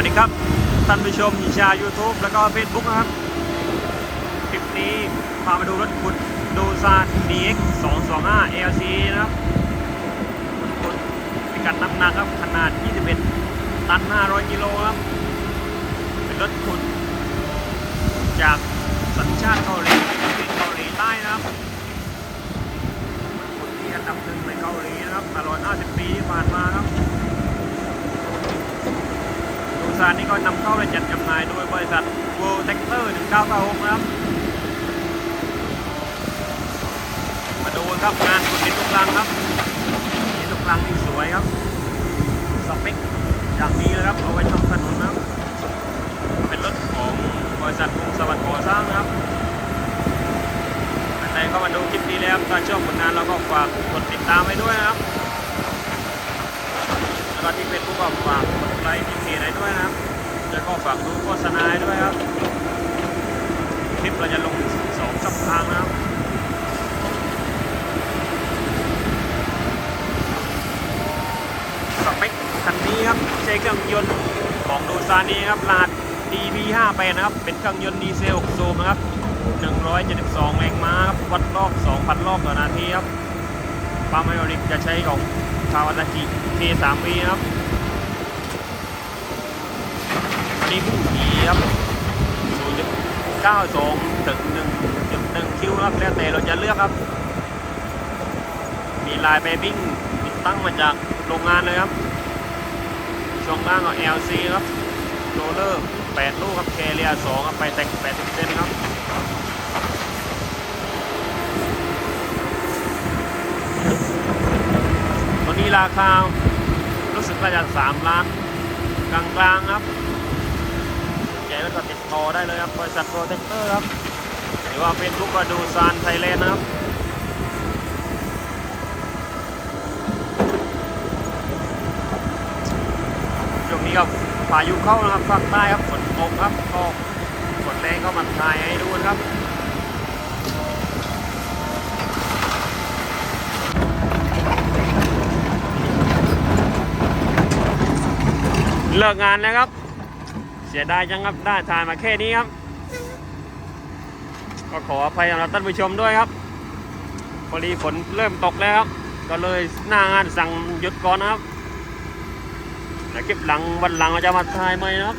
วัสดีครับท่านผู้ชมชาว YouTube แล้วก็ Facebook นะครับ คลิปนี้พามาดูรถขุดดูซาน DX 225 LC นะครับรถขุดพิกัดน้ำหนักครับ ขนาด 21 ตัน 500 กิโลครับ เป็นรถขุด จากสัญชาติเกาหลีเป็นเกาหลีใต้นะครับขุดที่อันดับหนึ่งในเกาหลีนะครับตลอด 50 ปีที่ผ่านมาครับ ดูซานนี้ก็นำเข้าและจัดจำหน่ายโดยบริษัท World Tractor 1996นะครับ มาดูครับงานคุณดินทุกลังครับดินทุกลังนี่สวยครับ สเปคอย่างนี้เลยครับ เอาไว้ทำถนนนะครับ เป็นรถของบริษัทกรุงสวัสดิ์ก่อสร้างนะครับท่านใดเข้ามาดูคลิปนี้แล้วถ้าชอบผลงานเราก็ฝากกดติดตามไว้ด้วยนะครับแล้วก็ที่เป็นผู้ก็ฝาก ไลค์ที่เพจให้ด้วยนะครับแล้วก็ฝากดูโฆษณาด้วยครับ คลิปเราจะลงสองช่องทางนะครับสเปคคันนี้ครับใช้เครื่องยนต์ของดูซานีครับรหัส DP58 นะครับ เป็นเครื่องยนต์ดีเซล6สูบนะครับ172 แรงม้าครับ วัดรอบ 2,000 รอบต่อนาทีครับปั๊มไฮดรอลิกจะใช้ของคาวาซากิ K3V ครับอันนี้ผู้ขี่ครับ 0.92ถึง1.1คิวครับแล้วแต่เราจะเลือกครับ มีลายเบบิ้งติดตั้งมาจากโรงงานเลยครับ ช่วงล่างก็ LC ครับโรเลอร์8ลูกครับแคเรีย2ครับไปแต่ง80เซนครับตัวนี้ราคารู้สึกว่าจะ3ล้านกลางๆครับ แล้วก็ติดต่อได้เลยครับบริษัทโปรเทคเตอร์ครับหรือว่าเป็นลูกก็ดูซานไทยแลนด์นะครับช่วงนี้ก็พายุเข้านะครับภาคใต้ครับฝนตกครับก็ฝนแรงก็มาถ่ายให้ดูนะครับเลิกงานแล้วครับ เสียดายจังครับได้ถ่ายมาแค่นี้ครับ ก็ขออภัยสำหรับท่านผู้ชมด้วยครับพอดีฝนเริ่มตกแล้วครับ ก็เลยหน้างานสั่งหยุดก่อนนะครับแล้วคลิปหลังวันหลังเราจะมาถ่ายใหม่นะครับ